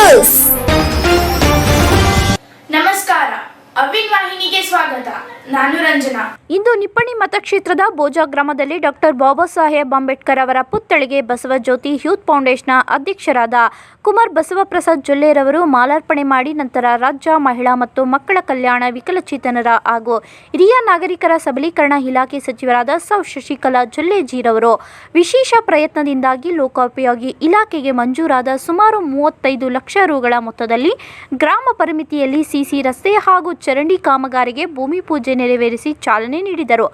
Oh. ಮತಕ್ಷೇತ್ರದ ಬೋಜಾ ಗ್ರಾಮದಲ್ಲಿ doctor Baba Saheb Ambedkar ಅವರ ಪುತ್ಥಳಿಗೆ ಬಸವಜ್ಯೋತಿ ಯೂತ್ ಫೌಂಡೇಶನ್ನ ಅಧ್ಯಕ್ಷರಾದ ಕುಮಾರ್ ಬಸವಪ್ರಸಾದ್ ಜೊಲ್ಲೆರವರು ಮಾಲಾರ್ಪಣೆ ಮಾಡಿ ನಂತರ ರಾಜ್ಯ ಮಹಿಳಾ ಮತ್ತು ಮಕ್ಕಳ ಕಲ್ಯಾಣ ವಿಕಲಚೇತನರ ಹಾಗೂ ಹಿರಿಯ ನಾಗರಿಕರ ಸಬಲೀಕರಣ ಇಲಾಖೆ ಸಚಿವರಾದ ಸೌ ಶಶಿಕಲಾ ಜೊಲ್ಲೇಜಿರವರು ವಿಶೇಷ ಪ್ರಯತ್ನದಿಂದಾಗಿ ಲೋಕೋಪಯೋಗಿ ಇಲಾಖೆಗೆ ಮಂಜೂರಾದ ಸುಮಾರು ಮೂವತ್ತೈದು ಲಕ್ಷ ರುಗಳ ಮೊತ್ತದಲ್ಲಿ ಗ್ರಾಮ ಪರಿಮಿತಿಯಲ್ಲಿ ಸಿಸಿ ರಸ್ತೆ ಹಾಗೂ ಚರಂಡಿ ಕಾಮಗಾರಿಗೆ ಭೂಮಿ ಪೂಜೆ ನೆರವೇರಿಸಿ ಚಾಲನೆ ನೀಡಿದರು.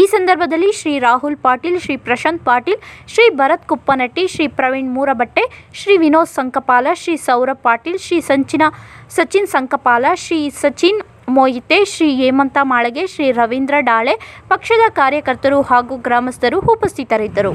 ಈ ಸಂದರ್ಭದಲ್ಲಿ ಶ್ರೀ ರಾಹುಲ್ ಪಾಟೀಲ್, ಶ್ರೀ ಪ್ರಶಾಂತ್ ಪಾಟೀಲ್, ಶ್ರೀ ಭರತ್ ಕುಪ್ಪನಟ್ಟಿ, ಶ್ರೀ ಪ್ರವೀಣ್ ಮೂರಬಟ್ಟೆ, ಶ್ರೀ ವಿನೋದ್ ಸಂಕಪಾಲ, ಶ್ರೀ ಸೌರಭ್ ಪಾಟೀಲ್, ಶ್ರೀ ಸಂಚಿನ, ಸಚಿನ್ ಸಂಕಪಾಲ, ಶ್ರೀ ಸಚಿನ್ ಮೋಯಿತೆ, ಶ್ರೀ ಹೇಮಂತ ಮಾಳಗೆ, ಶ್ರೀ ರವೀಂದ್ರ ಡಾಳೆ, ಪಕ್ಷದ ಕಾರ್ಯಕರ್ತರು ಹಾಗೂ ಗ್ರಾಮಸ್ಥರು ಉಪಸ್ಥಿತರಿದ್ದರು.